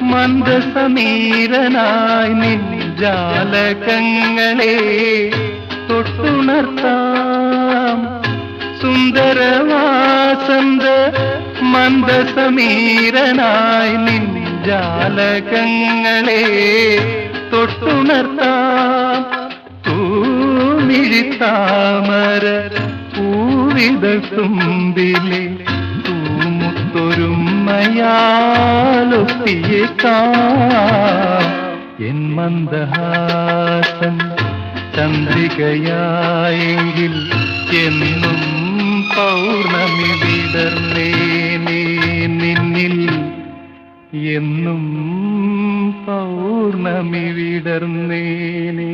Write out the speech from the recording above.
മന്ദസമീരനായി നിൻ ജാലകങ്ങളെ തൊട്ടുണർത്താം. സുന്ദരവാസന്ത മന്ദസമീരനായി നിൻ ജാലകങ്ങളെ തൊട്ടുണർത്താം. തൂമിഴിത്താമര പൂവിത തുമ്പിലെ തൂമുത്തൊരുമയാലൊത്തിയേക്കാം എൻ മന്ദഹാസൻ ചന്ദ്രികയായെങ്കിൽ എന്നും പൗർണമി വിടർന്നേനേ നിന്നിൽ. എന്നും പൗർണമി വിടർന്നേനേ